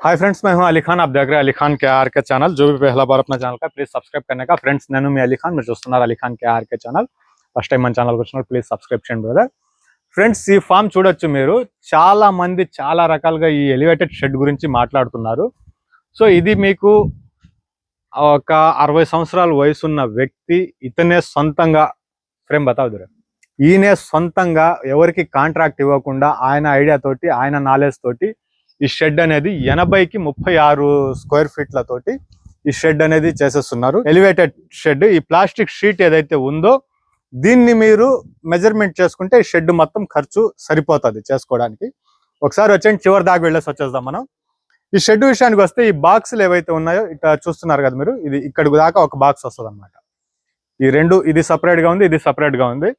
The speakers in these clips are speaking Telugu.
हाय फ्रेंड्स मैं हूं अली खान आप देख रहे हैं अली खान के आर के चैनल जो भी पहला बार अपना ఛానల్ का ప్లీజ్ సబ్స్క్రైబ్ करने का ఫ్రెండ్స్ నేను మీ అలీ ఖాన్ మీరు చూస్తున్నారు Ali Khan K R K channel first time మన ఛానల్కి వచ్చినప్పుడు ప్లీజ్ సబ్స్క్రైబ్ చేయండి బ్రదర్ ఫ్రెండ్స్ ఈ ఫామ్ చూడొచ్చు మీరు చాలా మంది చాలా రకాలుగా ఈ ఎలివేటెడ్ షెడ్ గురించి మాట్లాడుతున్నారు సో ఇది మీకు ఒక అరవై సంవత్సరాల వయసున్న వ్యక్తి ఇతనే సొంతంగా ఫ్రేమ్ బతావుదురా ఈయనే సొంతంగా ఎవరికి కాంట్రాక్ట్ ఇవ్వకుండా ఆయన ఐడియా తోటి ఆయన నాలెడ్జ్ తోటి ఈ షెడ్ అనేది ఎనభైకి ముప్పై ఆరు స్క్వేర్ ఫీట్లతోటి ఈ షెడ్ అనేది చేసేస్తున్నారు. Elevated shed. ఈ ప్లాస్టిక్ షీట్ ఏదైతే ఉందో దీన్ని మీరు మెజర్మెంట్ చేసుకుంటే ఈ షెడ్ మొత్తం ఖర్చు సరిపోతుంది చేసుకోవడానికి. ఒకసారి వచ్చేయండి చివరి దాకా వెళ్ళేసి వచ్చేద్దాం మనం. ఈ షెడ్ విషయానికి వస్తే ఈ బాక్సులు ఏవైతే ఉన్నాయో ఇట్లా చూస్తున్నారు కదా మీరు ఇది ఇక్కడికి దాకా ఒక బాక్స్ వస్తుంది అనమాట ఈ రెండు ఇది సపరేట్గా ఉంది ఇది సపరేట్గా ఉంది.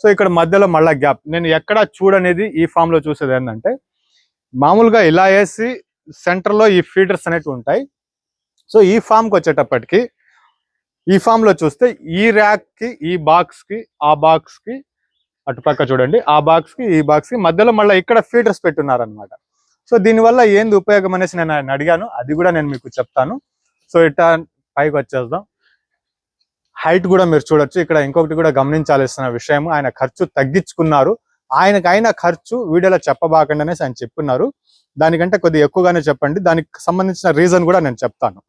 సో ఇక్కడ మధ్యలో మళ్ళా గ్యాప్ నేను ఎక్కడ చూడనేది ఈ ఫామ్లో చూసేది ఏంటంటే మామూలుగా ఇలా వేసి సెంటర్లో లో ఈ ఫీడర్స్ అనేటివి ఉంటాయి. సో ఈ ఫామ్కి వచ్చేటప్పటికి ఈ ఫామ్లో చూస్తే ఈ ర్యాక్కి ఈ బాక్స్కి ఆ బాక్స్కి అటుపక్క చూడండి ఆ బాక్స్కి ఈ బాక్స్కి మధ్యలో మళ్ళీ ఇక్కడ ఫీడర్స్ పెట్టున్నారనమాట సో దీనివల్ల ఏంది ఉపయోగం అనేసి నేను ఆయన అడిగాను. అది కూడా నేను మీకు చెప్తాను. సో ఇట్లా పైకి వచ్చేద్దాం. హైట్ కూడా మీరు చూడొచ్చు. ఇక్కడ ఇంకొకటి కూడా గమనించాల్సిన విషయం ఆయన ఖర్చు తగ్గించుకున్నారు. ఆయనకు ఖర్చు వీడియోలో చెప్పబాకండి అనేసి ఆయన చెప్పున్నారు దానికంటే కొద్దిగా ఎక్కువగానే చెప్పండి. దానికి సంబంధించిన రీజన్ కూడా నేను చెప్తాను.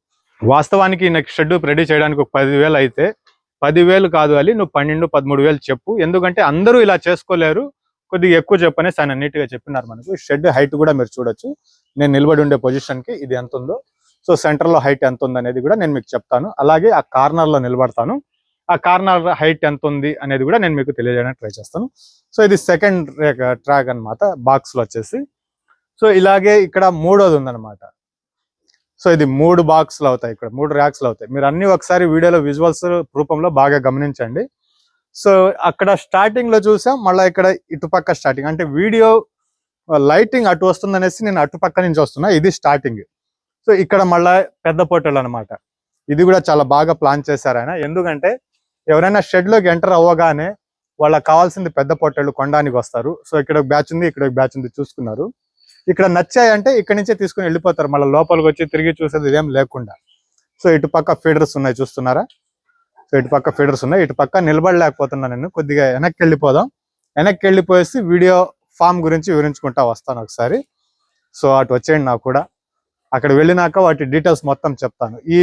వాస్తవానికి నెక్స్ట్ షెడ్ రెడీ చేయడానికి ఒక పదివేలు అయితే పదివేలు కాదు అని నువ్వు పన్నెండు పదమూడు వేలు చెప్పు. ఎందుకంటే అందరూ ఇలా చేసుకోలేరు. కొద్దిగా ఎక్కువ చెప్పనేసి ఆయన నీట్గా చెప్పినారు మనకు. షెడ్ హైట్ కూడా మీరు చూడొచ్చు. నేను నిలబడి ఉండే పొజిషన్కి ఇది ఎంత ఉందో సో సెంటర్లో హైట్ ఎంత ఉందనేది అనేది కూడా నేను మీకు చెప్తాను. అలాగే ఆ కార్నర్లో నిలబడతాను. ఆ కార్నర్ హైట్ ఎంత ఉంది అనేది కూడా నేను మీకు తెలియజేయడానికి ట్రై చేస్తాను. సో ఇది సెకండ్ ట్రాక్ అన్నమాట బాక్స్లో వచ్చేసి. సో ఇలాగే ఇక్కడ మూడోది ఉందన్నమాట. సో ఇది మూడు బాక్స్లు అవుతాయి ఇక్కడ మూడు ర్యాక్స్లు అవుతాయి. మీరు అన్ని ఒకసారి వీడియోలో విజువల్స్ రూపంలో బాగా గమనించండి. సో అక్కడ స్టార్టింగ్లో చూసాం మళ్ళీ ఇక్కడ ఇటుపక్క స్టార్టింగ్ అంటే వీడియో లైటింగ్ అటు వస్తుంది అనేసి నేను అటుపక్క నుంచి వస్తున్నా ఇది స్టార్టింగ్. సో ఇక్కడ మళ్ళీ పెద్ద పోటలు అనమాట ఇది కూడా చాలా బాగా ప్లాన్ చేశారు ఆయన. ఎందుకంటే ఎవరైనా షెడ్లోకి ఎంటర్ అవ్వగానే వాళ్ళకి కావాల్సింది పెద్ద పొట్టేళ్ళు కొనడానికి వస్తారు. సో ఇక్కడ ఒక బ్యాచ్ ఉంది ఇక్కడ ఒక బ్యాచ్ ఉంది చూసుకున్నారు. ఇక్కడ నచ్చాయంటే ఇక్కడ నుంచే తీసుకుని వెళ్ళిపోతారు. మళ్ళీ లోపలికి వచ్చి తిరిగి చూసేది ఇదేం లేకుండా. సో ఇటు పక్క ఫీడర్స్ ఉన్నాయి చూస్తున్నారా? సో ఇటు పక్క ఫీడర్స్ ఉన్నాయి. ఇటు పక్క నిలబడలేకపోతున్నా నేను. కొద్దిగా వెనక్కి వెళ్ళిపోదాం. వెనక్కి వెళ్ళిపోయేసి వీడియో ఫామ్ గురించి వివరించుకుంటా వస్తాను ఒకసారి. సో అటు వచ్చేయండి నాకు కూడా. అక్కడ వెళ్ళినాక వాటి డీటెయిల్స్ మొత్తం చెప్తాను. ఈ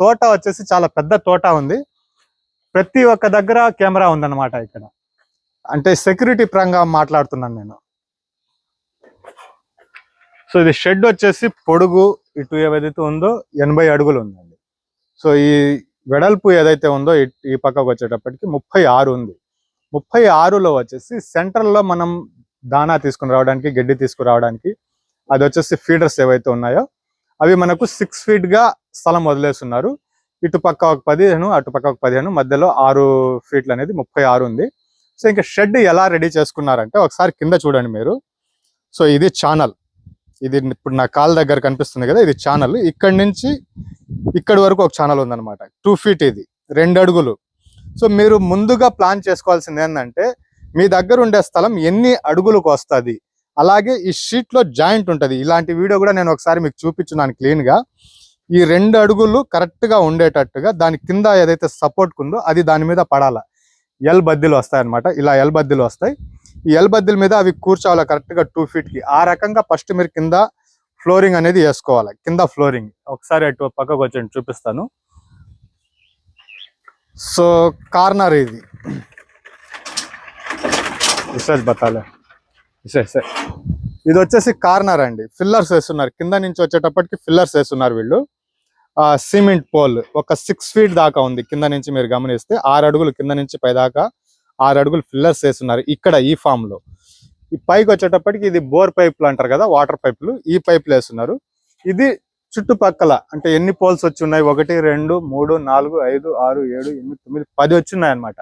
తోట వచ్చేసి చాలా పెద్ద తోట ఉంది. ప్రతి ఒక్క దగ్గర కెమెరా ఉందన్నమాట ఇక్కడ. అంటే సెక్యూరిటీ పరంగా మాట్లాడుతున్నాను నేను. సో ఇది షెడ్ వచ్చేసి పొడుగు ఇటు ఏదైతే ఉందో ఎనభై అడుగులు ఉందండి. సో ఈ వెడల్పు ఏదైతే ఉందో ఈ- పక్కకు వచ్చేటప్పటికి ముప్పై ఆరు ఉంది. ముప్పై ఆరులో వచ్చేసి సెంటర్లో మనం దానా తీసుకుని రావడానికి గడ్డి తీసుకురావడానికి అది వచ్చేసి ఫీడర్స్ ఏవైతే ఉన్నాయో అవి మనకు సిక్స్ ఫీట్గా స్థలం వదిలేస్తున్నారు. ఇటు పక్క ఒక పదిహేను అటు పక్క ఒక పదిహేను మధ్యలో ఆరు ఫీట్లు అనేది ముప్పై ఆరు ఉంది. సో ఇంకా షెడ్ ఎలా రెడీ చేసుకున్నారంటే ఒకసారి కింద చూడండి మీరు. సో ఇది ఛానల్ ఇది ఇప్పుడు నా కాల్ దగ్గర కనిపిస్తుంది కదా ఇది ఛానల్ ఇక్కడి నుంచి ఇక్కడి వరకు ఒక ఛానల్ ఉందన్నమాట. టూ ఫీట్ ఇది. రెండు అడుగులు. సో మీరు ముందుగా ప్లాన్ చేసుకోవాల్సింది ఏంటంటే మీ దగ్గర ఉండే స్థలం ఎన్ని అడుగులకు వస్తుంది? అలాగే ఈ షీట్లో జాయింట్ ఉంటది. ఇలాంటి వీడియో కూడా నేను ఒకసారి మీకు చూపించున్నాను క్లీన్గా. ఈ రెండు అడుగులు కరెక్ట్గా ఉండేటట్టుగా దాని కింద ఏదైతే సపోర్ట్ ఉందో అది దాని మీద పడాల. ఎల్ బద్దీలు వస్తాయన్నమాట. ఇలా ఎల్ బద్దీలు వస్తాయి. ఈ ఎల్ బద్దీల మీద అవి కూర్చోవాలి కరెక్ట్గా టూ ఫీట్కి ఆ రకంగా ఫస్ట్ మీరు కింద ఫ్లోరింగ్ అనేది వేసుకోవాలి. కింద ఫ్లోరింగ్ ఒకసారి అటు పక్కకు వచ్చి చూపిస్తాను. సో కార్నర్ ఇది. విశేష్ బతాలే విశేష్ ఇది వచ్చేసి కార్నర్ అండి. ఫిల్లర్స్ వేస్తున్నారు. కింద నుంచి వచ్చేటప్పటికి ఫిల్లర్స్ వేస్తున్నారు వీళ్ళు. సిమెంట్ పోల్ ఒక సిక్స్ ఫీట్ దాకా ఉంది. కింద నుంచి మీరు గమనిస్తే ఆరు అడుగులు కింద నుంచి పై దాకా ఆరు అడుగులు ఫిల్లర్స్ వేస్తున్నారు ఇక్కడ ఈ ఫామ్లో. ఈ పైకి వచ్చేటప్పటికి ఇది బోర్ పైపులు అంటారు కదా వాటర్ పైపులు ఈ పైపులు వేస్తున్నారు. ఇది చుట్టుపక్కల అంటే ఎన్ని పోల్స్ వచ్చి ఉన్నాయి? ఒకటి రెండు మూడు నాలుగు ఐదు ఆరు ఏడు ఎనిమిది తొమ్మిది పది వచ్చి ఉన్నాయి అనమాట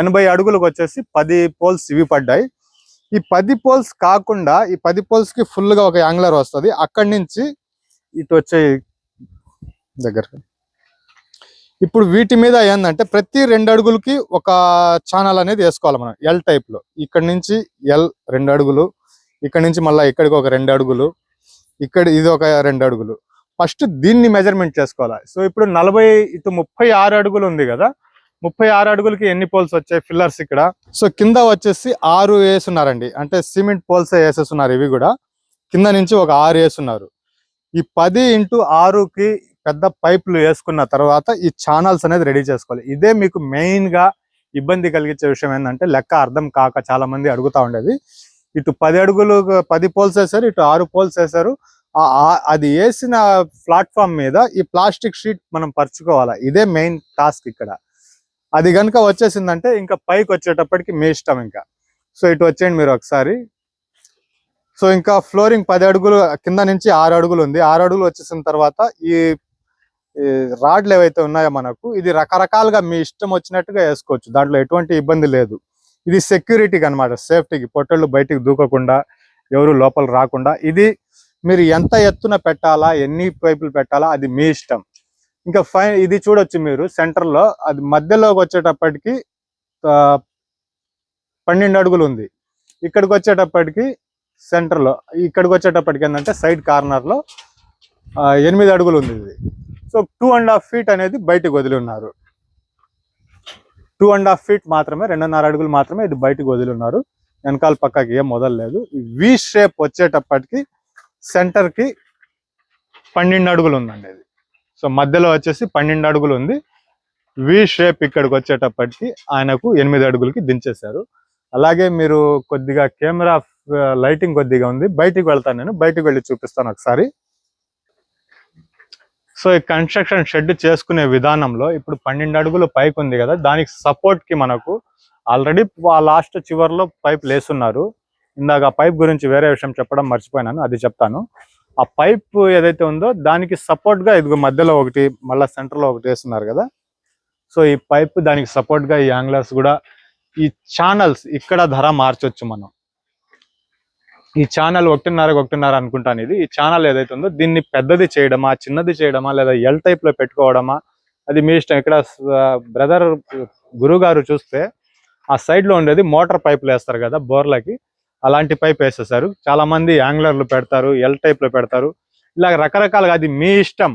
ఎనభై అడుగులకు వచ్చేసి పది పోల్స్ ఇవి పడ్డాయి. ఈ పది పోల్స్ కాకుండా ఈ పది పోల్స్కి ఫుల్గా ఒక యాంగులర్ వస్తుంది. అక్కడి నుంచి ఇటు వచ్చే దగ్గర ఇప్పుడు వీటి మీద ఏంటంటే ప్రతి రెండు అడుగులకి ఒక ఛానల్ అనేది వేసుకోవాలి మనం. ఎల్ టైప్లో. ఇక్కడ నుంచి ఎల్ రెండు అడుగులు ఇక్కడ నుంచి మళ్ళీ ఇక్కడికి ఒక రెండు అడుగులు ఇక్కడ ఇది ఒక రెండు అడుగులు. ఫస్ట్ దీన్ని మెజర్మెంట్ చేసుకోవాలి. సో ఇప్పుడు నలభై ఇటు ముప్పై ఆరు అడుగులు ఉంది కదా ముప్పై ఆరు అడుగులకి ఎన్ని పోల్స్ వచ్చాయి ఫిల్లర్స్ ఇక్కడ? సో కింద వచ్చేసి ఆరు వేసున్నారండి. అంటే సిమెంట్ పోల్స్ వేసేస్తున్నారు ఇవి కూడా. కింద నుంచి ఒక ఆరు వేసున్నారు. ఈ పది ఇంటూ ఆరుకి పెద్ద పైపులు వేసుకున్న తర్వాత ఈ ఛానల్స్ అనేది రెడీ చేసుకోవాలి. ఇదే మీకు మెయిన్గా ఇబ్బంది కలిగించే విషయం ఏంటంటే లెక్క అర్థం కాక చాలా మంది అడుగుతా ఉండేది. ఇటు పది అడుగులు పది పోల్స్ వేశారు ఇటు ఆరు పోల్స్ వేశారు. ఆ- అది వేసిన ప్లాట్ఫామ్ మీద ఈ ప్లాస్టిక్ షీట్ మనం పరుచుకోవాలి? ఇదే మెయిన్ టాస్క్ ఇక్కడ. అది కనుక వచ్చేసిందంటే ఇంకా పైకి వచ్చేటప్పటికి మీ ఇష్టం ఇంకా. సో ఇటు వచ్చేయండి మీరు ఒకసారి. సో ఇంకా ఫ్లోరింగ్ పది అడుగులు కింద నుంచి ఆరు అడుగులు ఉంది. ఆరు అడుగులు వచ్చేసిన తర్వాత ఈ రాడ్లు ఏవైతే ఉన్నాయో మనకు ఇది రకరకాలుగా మీ ఇష్టం వచ్చినట్టుగా వేసుకోవచ్చు. దాంట్లో ఎటువంటి ఇబ్బంది లేదు. ఇది సెక్యూరిటీకి అన్నమాట. సేఫ్టీకి పొట్టళ్ళు బయటికి దూకకుండా ఎవరు లోపల రాకుండా. ఇది మీరు ఎంత ఎత్తున పెట్టాలా ఎన్ని పైపులు పెట్టాలా అది మీ ఇష్టం. ఇంకా ఫై ఇది చూడొచ్చు మీరు సెంటర్లో అది మధ్యలోకి వచ్చేటప్పటికి పన్నెండు అడుగులు ఉంది. ఇక్కడికి వచ్చేటప్పటికి సెంటర్లో ఇక్కడికి వచ్చేటప్పటికి ఏంటంటే సైడ్ కార్నర్లో ఎనిమిది అడుగులు ఉంది ఇది. So two and half feet అనేది బయటకు వదిలి ఉన్నారు. టూ అండ్ హాఫ్ ఫీట్ మాత్రమే రెండున్నర అడుగులు మాత్రమే ఇది బయటకు వదిలి ఉన్నారు. వెనకాల పక్కకి ఏం వదలలేదు వి షేప్ వచ్చేటప్పటికి సెంటర్కి పన్నెండు అడుగులు ఉందండి ఇది. సో మధ్యలో వచ్చేసి పన్నెండు అడుగులు ఉంది. వి షేప్ ఇక్కడికి వచ్చేటప్పటికి ఆయనకు ఎనిమిది అడుగులకి దించేశారు. అలాగే మీరు కొద్దిగా కెమెరా లైటింగ్ కొద్దిగా ఉంది. బయటికి వెళ్తాను నేను. బయటికి వెళ్ళి చూపిస్తాను ఒకసారి. సో ఈ కన్స్ట్రక్షన్ షెడ్ చేసుకునే విధానంలో ఇప్పుడు పన్నెండు అడుగులు పైకి ఉంది కదా దానికి సపోర్ట్కి మనకు ఆల్రెడీ లాస్ట్ చివర్లో పైప్ లేస్తున్నారు ఇందాక ఆ పైప్ గురించి వేరే విషయం చెప్పడం మర్చిపోయినాను అది చెప్తాను. ఆ పైప్ ఏదైతే ఉందో దానికి సపోర్ట్గా ఇదిగో మధ్యలో ఒకటి మళ్ళీ సెంటర్లో ఒకటి వేస్తున్నారు కదా. సో ఈ పైప్ దానికి సపోర్ట్గా ఈ యాంగ్లర్స్ కూడా ఈ ఛానల్స్ ఇక్కడ ధర మార్చొచ్చు మనం. ఈ ఛానల్ ఒకటిన్నర ఒకటిన్నర అనుకుంటాను ఇది ఈ ఛానల్ ఏదైతే ఉందో దీన్ని పెద్దది చేయడమా చిన్నది చేయడమా లేదా ఎల్ టైప్లో పెట్టుకోవడమా అది మీ ఇష్టం. ఇక్కడ బ్రదర్ గురువు గారు చూస్తే ఆ సైడ్లో ఉండేది మోటార్ పైపులు వేస్తారు కదా బోర్లకి. అలాంటి పైప్ వేసేసారు. చాలా మంది యాంగ్లర్లు పెడతారు ఎల్ టైప్లో పెడతారు. ఇలా రకరకాలుగా అది మీ ఇష్టం.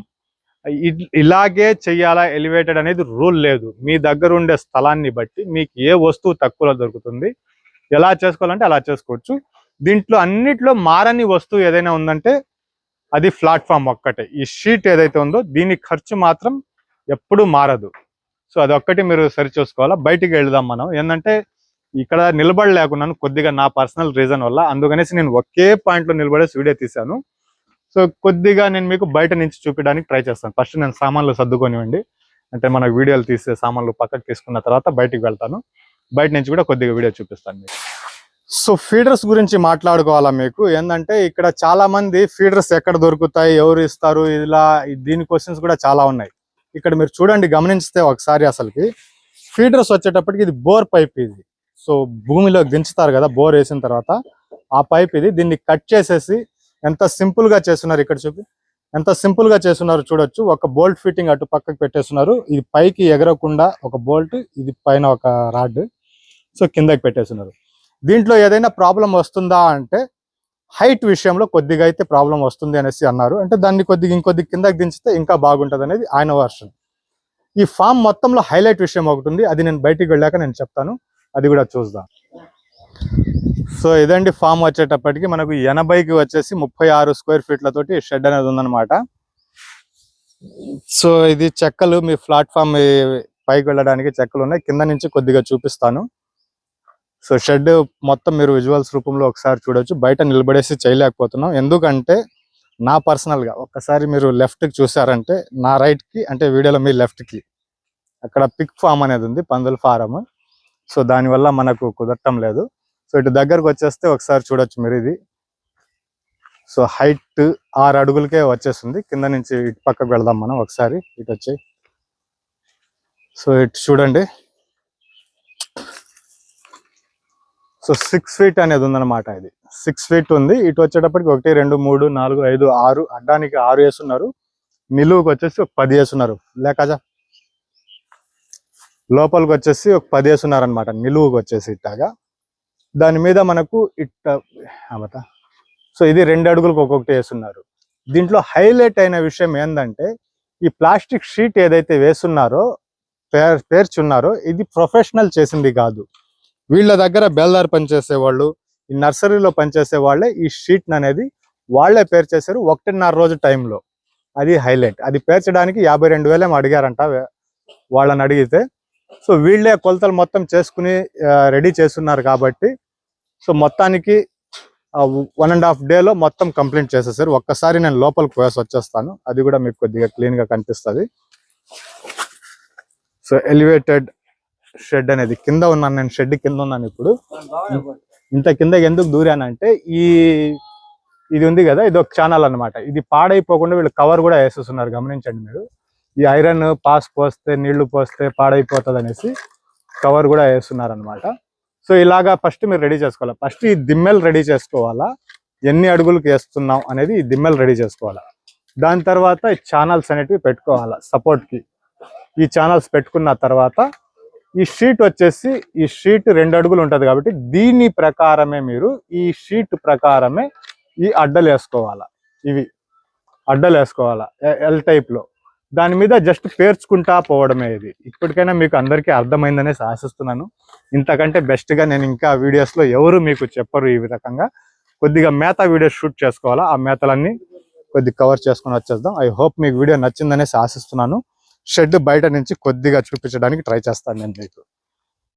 ఇలాగే చెయ్యాలా ఎలివేటెడ్ అనేది రూల్ లేదు. మీ దగ్గర ఉండే స్థలాన్ని బట్టి మీకు ఏ వస్తువు తక్కువలో దొరుకుతుంది ఎలా చేసుకోవాలంటే అలా చేసుకోవచ్చు. దీంట్లో అన్నిట్లో మారని వస్తువు ఏదైనా ఉందంటే అది ప్లాట్ఫామ్ ఒక్కటే. ఈ షీట్ ఏదైతే ఉందో దీని ఖర్చు మాత్రం ఎప్పుడూ మారదు. సో అది ఒక్కటి మీరు సరి చూసుకోవాలా. బయటికి వెళ్దాం మనం. ఏంటంటే ఇక్కడ నిలబడలేకున్నాను కొద్దిగా నా పర్సనల్ రీజన్ వల్ల. అందుకనేసి నేను ఒకే పాయింట్లో నిలబడేసి వీడియో తీశాను. సో కొద్దిగా నేను మీకు బయట నుంచి చూపించడానికి ట్రై చేస్తాను. ఫస్ట్ నేను సామాన్లు సర్దుకొనివ్వండి. అంటే మన వీడియోలు తీసే సామాన్లు పక్కకు తీసుకున్న తర్వాత బయటికి వెళ్తాను. బయట నుంచి కూడా కొద్దిగా వీడియో చూపిస్తాను మీకు. సో ఫీడర్స్ గురించి మాట్లాడుకోవాలా మీకు? ఏంటంటే ఇక్కడ చాలా మంది ఫీడర్స్ ఎక్కడ దొరుకుతాయి ఎవరు ఇస్తారు ఇలా దీని క్వశ్చన్స్ కూడా చాలా ఉన్నాయి. ఇక్కడ మీరు చూడండి గమనించితే ఒకసారి అసలుకి. ఫీడర్స్ వచ్చేటప్పటికి ఇది బోర్ పైప్ ఇది. సో భూమిలో దించుతారు కదా బోర్ వేసిన తర్వాత. ఆ పైప్ ఇది దీన్ని కట్ చేసేసి ఎంత సింపుల్గా చేస్తున్నారు ఇక్కడ చూపి ఎంత సింపుల్గా చేస్తున్నారు చూడొచ్చు. ఒక బోల్ట్ ఫిట్టింగ్ అటు పక్కకి పెట్టేస్తున్నారు. ఇది పైకి ఎగరకుండా ఒక బోల్ట్ ఇది పైన ఒక రాడ్. సో కిందకి పెట్టేస్తున్నారు. దీంట్లో ఏదైనా ప్రాబ్లం వస్తుందా అంటే హైట్ విషయంలో కొద్దిగా అయితే ప్రాబ్లం వస్తుంది అనేసి అన్నారు. అంటే దాన్ని కొద్దిగా ఇంకొద్ది కిందకి దించితే ఇంకా బాగుంటుంది అనేది ఆయన వర్షన్. ఈ ఫామ్ మొత్తంలో హైలైట్ విషయం ఒకటి ఉంది. అది నేను బయటికి వెళ్ళాక నేను చెప్తాను. అది కూడా చూద్దాం. సో ఇదండి ఫామ్ వచ్చేటప్పటికి మనకు ఎనభైకి వచ్చేసి ముప్పై ఆరు స్క్వేర్ ఫీట్లతోటి షెడ్ అనేది ఉందన్నమాట. సో ఇది చెక్కలు మీ ప్లాట్ఫామ్ పైకి వెళ్ళడానికి చెక్కలు ఉన్నాయి. కింద నుంచి కొద్దిగా చూపిస్తాను. సో షెడ్ మొత్తం మీరు విజువల్స్ రూపంలో ఒకసారి చూడొచ్చు. బయట నిలబడేసి చేయలేకపోతున్నాం. ఎందుకంటే నా పర్సనల్గా ఒక్కసారి మీరు లెఫ్ట్కి చూసారంటే నా రైట్కి అంటే వీడియోలో మీ లెఫ్ట్కి అక్కడ పిక్ ఫామ్ అనేది ఉంది పందుల ఫారం సో దానివల్ల మనకు కుదరటం లేదు. సో ఇటు దగ్గరకు వచ్చేస్తే ఒకసారి చూడొచ్చు మీరు ఇది. సో హైట్ ఆరు అడుగులకే వచ్చేస్తుంది. కింద నుంచి ఇటు పక్కకు వెళదాం మనం ఒకసారి. ఇటు వచ్చి సో ఇటు చూడండి. సో సిక్స్ ఫీట్ అనేది ఉందన్నమాట ఇది. సిక్స్ ఫీట్ ఉంది. ఇటు వచ్చేటప్పటికి ఒకటి రెండు మూడు నాలుగు ఐదు ఆరు అడ్డానికి ఆరు వేస్తున్నారు నిలువుకి వచ్చేసి ఒక పది వేసున్నారు. లేకజా లోపలికి వచ్చేసి ఒక పది వేసున్నారు అనమాట నిలువుకి వచ్చేసి ఇట్టాగా. దాని మీద మనకు ఇట్ట ఆమత సో ఇది రెండు అడుగులకు ఒక్కొక్కటి వేస్తున్నారు దీంట్లో హైలైట్ అయిన విషయం ఏంటంటే ఈ ప్లాస్టిక్ షీట్ ఏదైతే వేస్తున్నారో పేర్ పేర్చున్నారో ఇది ప్రొఫెషనల్ చేసింది కాదు. వీళ్ళ దగ్గర బేల్దార్ పనిచేసే వాళ్ళు ఈ నర్సరీలో పనిచేసే వాళ్ళే ఈ షీట్ అనేది వాళ్ళే పేరు చేశారు ఒకటిన్నర రోజు టైంలో. అది హైలైట్. అది పేర్చడానికి యాభై రెండు వేలేమో అడిగారంట వాళ్ళని అడిగితే. సో వీళ్ళే కొలతలు మొత్తం చేసుకుని రెడీ చేస్తున్నారు కాబట్టి సో మొత్తానికి వన్ అండ్ హాఫ్ డేలో మొత్తం కంప్లీట్ చేసేసారు. ఒక్కసారి నేను లోపలికి పోయేసి వచ్చేస్తాను. అది కూడా మీకు కొద్దిగా క్లీన్గా కనిపిస్తుంది. సో ఎలివేటెడ్ షెడ్ అనేది కింద ఉన్నాను నేను షెడ్ కింద ఉన్నాను ఇప్పుడు. ఇంత కింద ఎందుకు దూరానంటే ఈ ఇది ఉంది కదా ఇది ఒక ఛానల్ అన్నమాట. ఇది పాడైపోకుండా వీళ్ళు కవర్ కూడా వేసేస్తున్నారు గమనించండి మీరు. ఈ ఐరన్ పాస్ పోస్తే నీళ్ళు పోస్తే పాడైపోతుంది అనేసి కవర్ కూడా వేస్తున్నారు అనమాట సో ఇలాగా ఫస్ట్ మీరు రెడీ చేసుకోవాలి? ఫస్ట్ ఈ దిమ్మెలు రెడీ చేసుకోవాలా? ఎన్ని అడుగులకు వేస్తున్నాం అనేది ఈ దిమ్మెలు రెడీ చేసుకోవాలా? దాని తర్వాత ఈ ఛానల్స్ అనేటివి పెట్టుకోవాలా సపోర్ట్కి. ఈ ఛానల్స్ పెట్టుకున్న తర్వాత ఈ షీట్ వచ్చేసి ఈ షీట్ రెండు అడుగులు ఉంటుంది కాబట్టి దీని ప్రకారమే మీరు ఈ షీట్ ప్రకారమే ఈ అడ్డలు వేసుకోవాలా. ఇవి అడ్డలు వేసుకోవాలా. ఎ- ఎల్ టైప్లో దాని మీద జస్ట్ పేర్చుకుంటా పోవడమే ఇది. ఇప్పటికైనా మీకు అందరికీ అర్థమైందనేసి ఆశిస్తున్నాను. ఇంతకంటే బెస్ట్గా నేను ఇంకా వీడియోస్లో ఎవరు మీకు చెప్పరు ఈ రకంగా. కొద్దిగా మేత వీడియోస్ షూట్ చేసుకోవాలా. ఆ మేతలన్నీ కొద్దిగా కవర్ చేసుకుని వచ్చేద్దాం. ఐ హోప్ మీకు వీడియో నచ్చిందనేసి ఆశిస్తున్నాను. షెడ్ బయట నుంచి కొద్దిగా చూపించడానికి ట్రై చేస్తాను నేను మీకు.